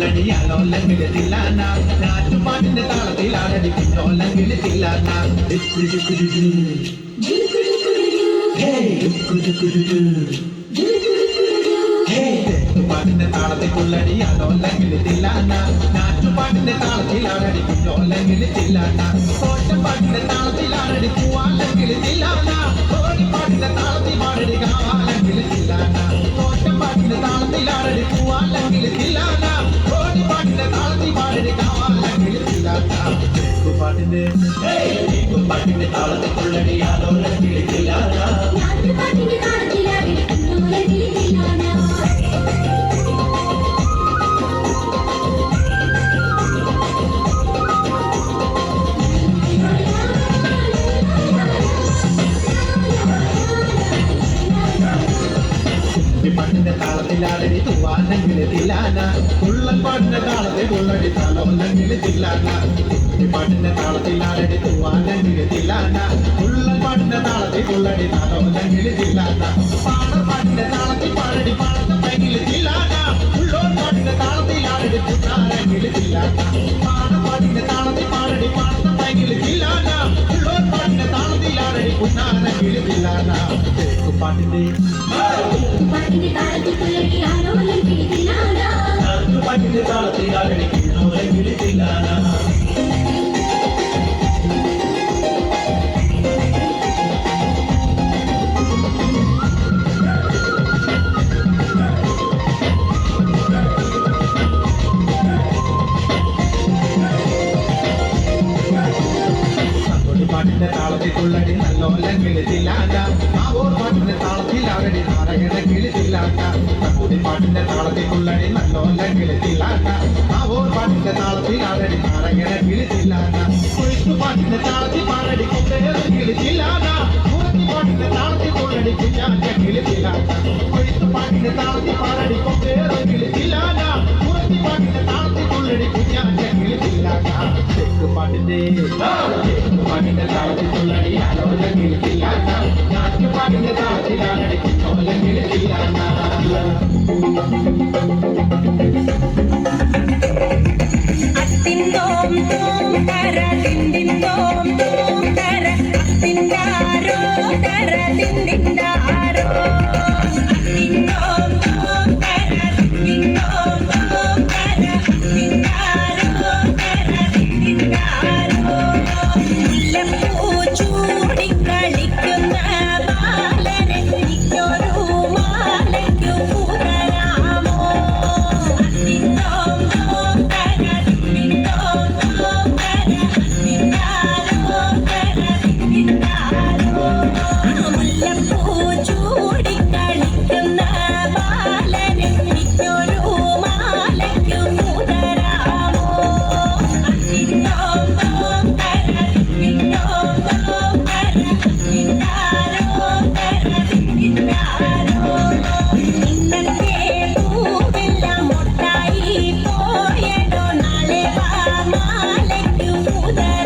താളത്തിക്കുള്ളടി അലോല്ലെങ്കിൽ തില്ലാന ഞാറ്റുപാട്ടിന്റെ താളത്തിലാണടി പിന്നോല്ലെങ്കിൽ തില്ലാന പാട്ടിന്റെ താളത്തിക്കുള്ളടി അലോല്ലെങ്കിൽ തില്ലാന ഞാറ്റുപാട്ടിന്റെ താളത്തിലാണടി പിന്നോല്ലെങ്കിൽ തില്ലാന തോറ്റപ്പാട്ടിന്റെ താളത്തിലാണടി പൂവാല്ലെങ്കിൽ തില്ലാന ഓടിപ്പാട്ടിന്റെ താളത്തിൽ പാടടി കാവാല്ലെങ്കിൽ പാട്ടിന്റെ. പാട്ടിന്റെ താളത്തിക്കുള്ളടി കൊള്ളടിയാലോ തില്ലാന പാട്ടിന്റെ താളത്തിലാളടി തൂവാനെങ്കിൽ തില്ലാന. ഉള്ളൻ പാട്ടിന്റെ താളത്തിൽ തുള്ളടി താളമല്ലെങ്കിൽ തില്ലാന. പാട്ടിന്റെ താളത്തിലാളടി തൂവാനെങ്കിൽ തില്ലാന. ഉള്ളൻ പാട്ടിന്റെ താളത്തിൽ തുള്ളടി താളമല്ലെങ്കിൽ തില്ലാന. പാടർ പാട്ടിന്റെ താളത്തിൽ പാടടി പാടത്തെ പൈകിൽ തില്ലാന. ഉള്ളോൻ പാട്ടിന്റെ താളത്തിലാടടി പുത്താനെങ്കിൽ തില്ലാന. പാടർ പാട്ടിന്റെ താളത്തിൽ പാടടി പാടത്തെ പൈകിൽ തില്ലാന. ഉള്ളോൻ പാട്ടിന്റെ താളത്തിലാടടി പുത്താനെങ്കിൽ തില്ലാന. പാട്ടിന്റെ പാട്ടിന്റെ താളത്തിക്കുള്ളടി ആലോലകിളി തില്ലാന പാട്ടിന്റെ താളത്തിലാടടി കിണ്ണോലെങ്കിൽ തില്ലാന സന്തോഷി തുള്ളടി നല്ലോലം കിളിച്ചില്ലാണ്ട. ആ ഓർ പാട്ടിന്റെ താളത്തിൽ അവരുടെ നാരകണ കിളിച്ചില്ലാണ്ട. സന്തോഷി പാട്ടിന്റെ താളത്തിൽ തുള്ളടി നല്ലോലം കിളിച്ചില്ലാണ്ട. താളത്തിൽ അവരുടെ നാരകണ കിളിച്ചില്ലാണ്ട. കൊയ്ത്തു പാട്ടിന്റെ താളത്തിൽ പാടടി കൊണ്ടേറും കിളിച്ചില്ലാണ്ട. മുറത്തി പാട്ടിന്റെ താളത്തിൽ തുള്ളടി കുഞ്ഞാറ്റ കിളിച്ചില്ലാണ്ട. കൊയ്ത്തു പാട്ടിന്റെ താളത്തിൽ പാടടി കൊണ്ടേറും കിളിച്ചില്ലാണ്ട. മുറത്തി പാട്ടിന്റെ താളത്തിൽ തുള്ളടി കുഞ്ഞാറ്റ കിളിച്ചില്ലാണ്ട. നാട്ടുപാട്ടിന്റെ താളത്തിലുള്ളടി അലോല കിളിത്തിലാണ്ട നാട്ടുപാട്ടിന്റെ താളത്തിലാണടി അലോല കിളിത്തിലാണ്ട അത്തിന്തോം തോം തര തിന്തിന്തോം തോം തര അത്തിന്താരോ തര തിന്തിന്താ Bye.